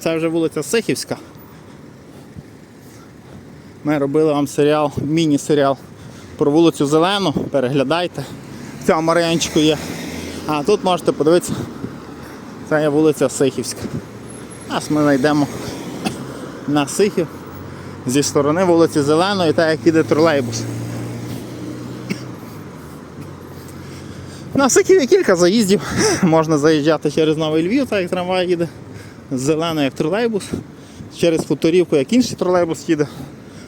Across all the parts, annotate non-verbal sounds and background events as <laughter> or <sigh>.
Це вже вулиця Сихівська. Ми робили вам серіал, міні-серіал про вулицю Зелену. Переглядайте. В цьому райончику є. А тут можете подивитися. Це є вулиця Сихівська. Зараз ми знайдемо на Сихів зі сторони вулиці Зеленої, так як іде тролейбус. На Сихів є кілька заїздів. Можна заїжджати через Новий Львів, так як трамвай їде. З зеленої як тролейбус. Через хуторівку, як інший тролейбус їде.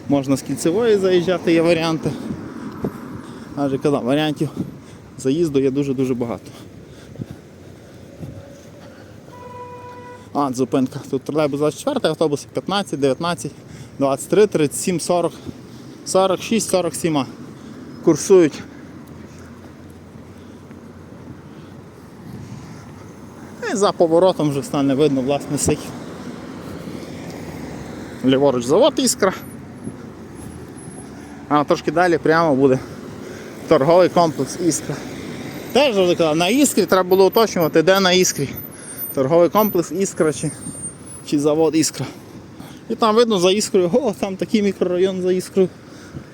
Можна з кільцевої заїжджати, є варіанти. Адже казав, варіантів заїзду є дуже-дуже багато. А, зупинка. Тут тролейбус 24, автобус 15, 19, 23, 37, 40, 46, 47. Курсують. За поворотом вже стане видно власне сихів. Ліворуч завод іскра. А трошки далі прямо буде торговий комплекс Іскра. Теж завжди казав, на іскрі треба було уточнювати, де на іскрі. Торговий комплекс Іскра чи, чи завод Іскра. І там видно за іскрою, о, там такий мікрорайон за іскрою.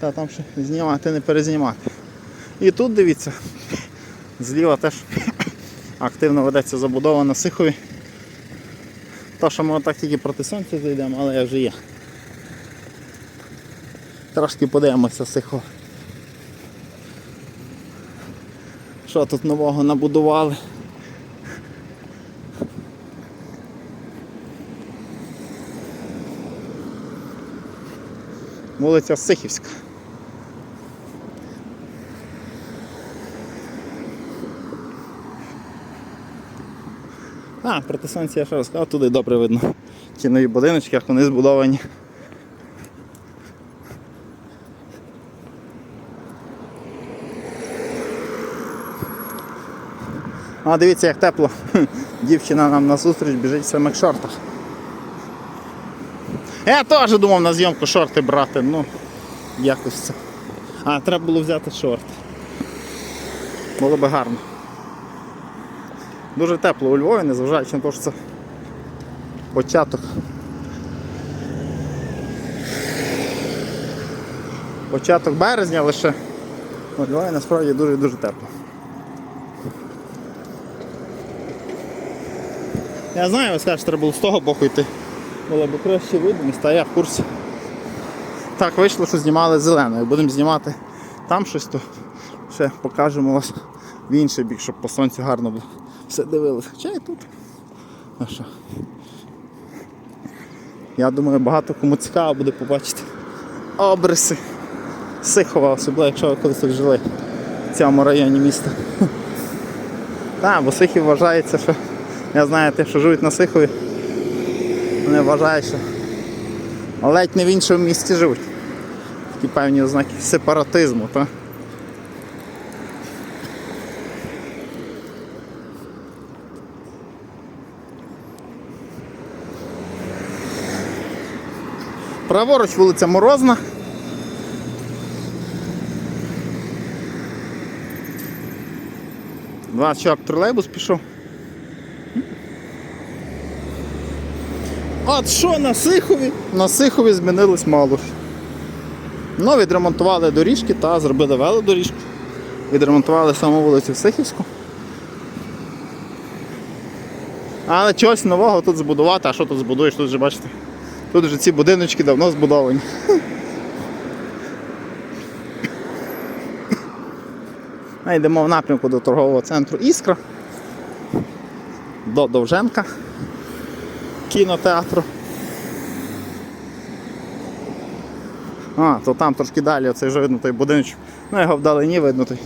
Та там ще знімати, не перезнімати. І тут дивіться, зліва теж активно ведеться забудова на Сихові. То, що ми отак тільки проти сонця зайдемо, але як же є. Трошки подивимося Сихова. Що тут нового набудували? Вулиця Сихівська. А, проти сонця я ще розказав, туди добре видно. Ті нові будиночки, як вони збудовані. А дивіться, як тепло. <laughs> Дівчина нам назустріч біжить в самих шортах. Я теж думав на зйомку шорти брати, ну якось це. А, треба було взяти шорти. Було би гарно. Дуже тепло у Львові, незважаючи на те, що це початок. Початок березня лише. У Львові насправді дуже-дуже тепло. Я знаю, ви скажете, треба було з того боку йти. Було б краще видимість, та я в курсі. Так, вийшло, що знімали зеленою. Будемо знімати там щось, то ще покажемо вас в інший бік, щоб по сонцю гарно було. Все дивилися. Хоча і тут. А що? Я думаю, багато кому цікаво буде побачити обриси Сихова, особливо якщо ви колись тут жили в цьому районі міста. <laughs> Так, бо Сихів вважається, що я знаю, ті, що живуть на Сихові, вони вважають, що ледь не в іншому місті живуть. Такі певні ознаки сепаратизму. Та? Праворуч вулиця Морозна. Два чоловік тролейбус пішов. От що на Сихові? На Сихові змінилось мало. Ну, відремонтували доріжки та зробили велодоріжку. Відремонтували саму вулицю Сихівську. Але чогось нового тут збудувати, а що тут збудуєш? Тут же бачите, тут вже ці будиночки давно збудовані. Ми йдемо в напрямку до торгового центру Іскра, до Довженка кінотеатру. А, то там трошки далі, оцей вже видно той будиночок. Ну його вдалині видно той.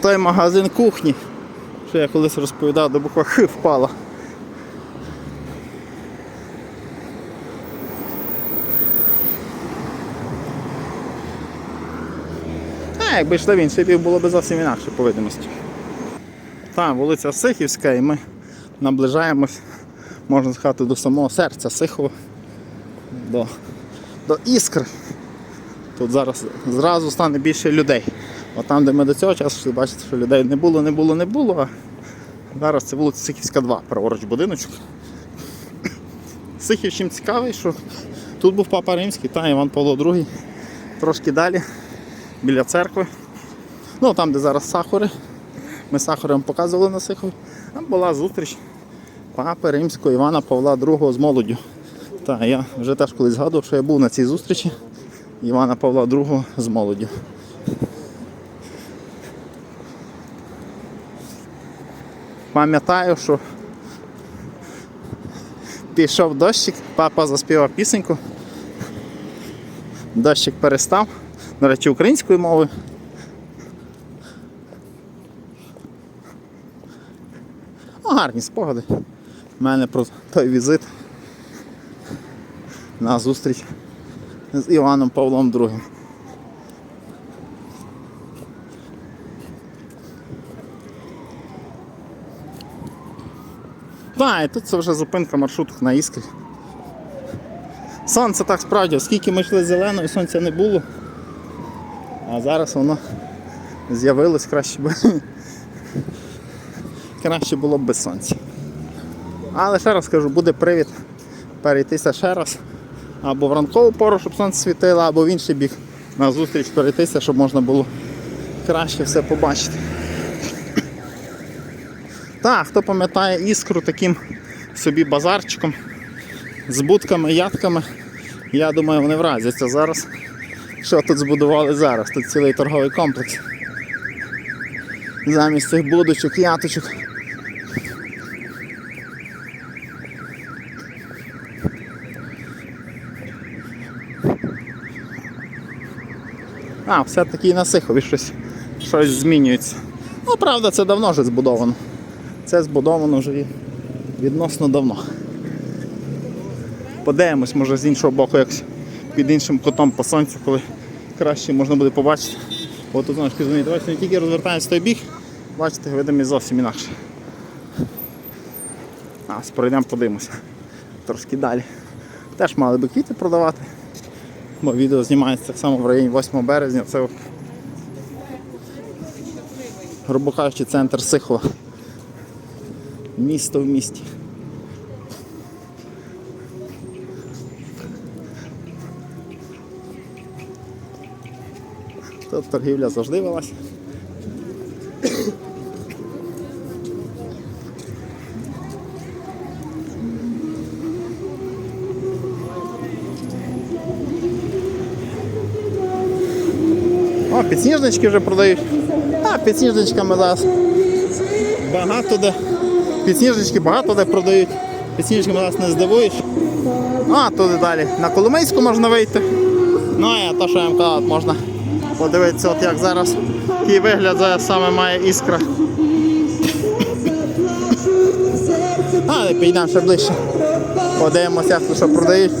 Той магазин кухні, що я колись розповідав, до буква Х впала. Якби йшли в інший бік, було б зовсім інакше по видимості. Там вулиця Сихівська і ми наближаємось, можна сказати, до самого серця Сихова, до, до іскри. Тут зараз зразу стане більше людей. От там, де ми до цього часу, бачите, що людей не було, не було, не було. А зараз це вулиця Сихівська 2, праворуч будиночок. Сихів чим цікавий, що тут був Папа Римський, та Іван Павло II, трошки далі, біля церкви. Ну там, де зараз сахари. Ми сахарем показували на Сихові. Там була зустріч Папи Римського Івана Павла II з молоддю. Та я вже теж колись згадував, що я був на цій зустрічі Івана Павла II з молоддю. Пам'ятаю, що пішов дощик, папа заспівав пісеньку. Дощик перестав. До речі, українською мовою. Ну, гарні спогади. У мене про той візит на зустріч з Іваном Павлом II. Так, і тут це вже зупинка маршруток на іскрі. Сонце так справді, оскільки ми йшли зелено сонця не було. А зараз воно з'явилось краще б. <laughs> Краще було б без сонця. Але ще раз кажу, буде привід перейтися ще раз. Або в ранкову пору, щоб сонце світило, або в інший бік на зустріч перейтися, щоб можна було краще все побачити. Так, хто пам'ятає іскру таким собі базарчиком з будками, ядками, я думаю, вони вразяться зараз. Що тут збудували зараз? Тут цілий торговий комплекс. Замість цих будочок, яточок. А, все-таки і на Сихові щось, щось змінюється. Ну, правда, це давно вже збудовано. Це збудовано вже відносно давно. Подивимось, може з іншого боку, якось під іншим кутом по сонцю, коли краще можна буде побачити. От тут знаєш, змінити. Бачите, не тільки розвертається той бік, бачите, видимість зовсім інакше. А, пройдемо, подивимося. Трошки далі. Теж мали би квіти продавати. Бо відео знімається так само в районі 8 березня. Це грубо кажучи, центр Сихова. Місто в місті. Тут торгівля завжди велася. О, підсніжнички вже продають. А, підсніжничками зараз багато де. Підсніжнички багато де продають. Підсніжничками зараз не здивуєш. А, туди далі. На Коломийську можна вийти. Ну а то, що я вам казав, можна подивитися, от як зараз який вигляд зараз саме має іскра. <laughs> Але підійдемо ще ближче. Подивимося, що продають.